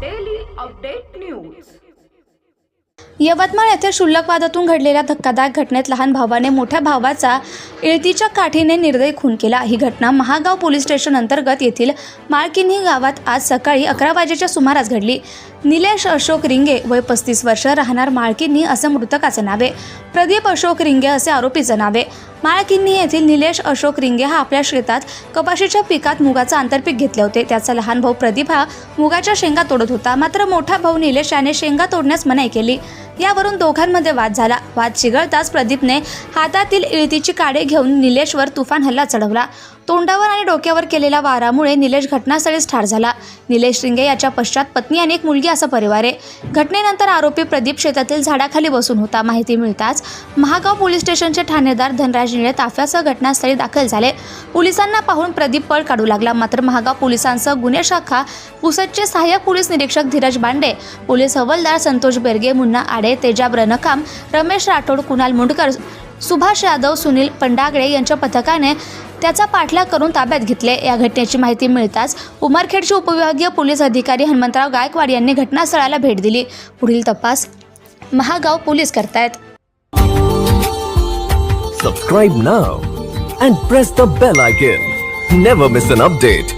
daily update news. Yavatmal येथे शुल्लकवादातून घडलेल्या धक्कादायक घटनेत लहान भावाने मोठ्या भावाचा इळतीच्या काठीने निर्दय खून केला. ही घटना महागाव पोलीस स्टेशन अंतर्गत येथील माळकिन्ही गावात आज सकाळी अकरा वाजेच्या सुमारास घडली. निलेश अशोक रिंगे वय पस्तीस वर्ष राहणार माळकिन्ही असं मृतकाचं नावे प्रदीप अशोक रिंगे असे आरोपीचं नावे माळकिन्नी येथील निलेश अशोक रिंगे हा आपल्या शेतात कपाशीच्या पिकात मुगाचं आंतरपीक घेतले होते. त्याचा लहान भाऊ प्रदीप हा मुगाच्या शेंगा तोडत होता. मात्र मोठा भाऊ निलेश याने शेंगा तोडण्यास मनाई केली. यावरून दोघांमध्ये वाद झाला. वाद चिघळताच प्रदीपने हातातील इळतीची काडे घेऊन निलेशवर तुफान हल्ला चढवला. तोंडावर आणि डोक्यावर केलेल्या वारामुळे निलेश घटनास्थळीच ठार झाला. निलेश रिंगे याच्या पश्चात पत्नी आणि एक मुलगी असा परिवार आहे. घटनेनंतर आरोपी प्रदीप शेतातील झाडाखाली बसून होता. माहिती मिळताच महागाव पोलीस स्टेशनचे ठाणेदार धनराज निळे ताफ्यासह घटनास्थळी दाखल झाले. पोलिसांना पाहून प्रदीप पळ काढू लागला. मात्र महागाव पोलिसांसह गुन्हे शाखा पुसदचे सहाय्यक पोलीस निरीक्षक धीरज बांडे पोलीस हवालदार संतोष बेरगे मुन्ना आडे तेजाब रनकाम रमेश राठोड कुणाल मुंडकर सुभाष यादव सुनील पंडागळे यांच्या पथकाने त्याचा पाठलाग करून ताब्यात घेतले. या घटनेची माहिती मिळताच उमरखेडचे उपविभागीय पोलीस अधिकारी हनुमंतराव गायकवाड यांनी घटनास्थळाला भेट दिली. पुढील तपास महागाव पोलीस करतायत. Subscribe now and press the bell icon never miss an update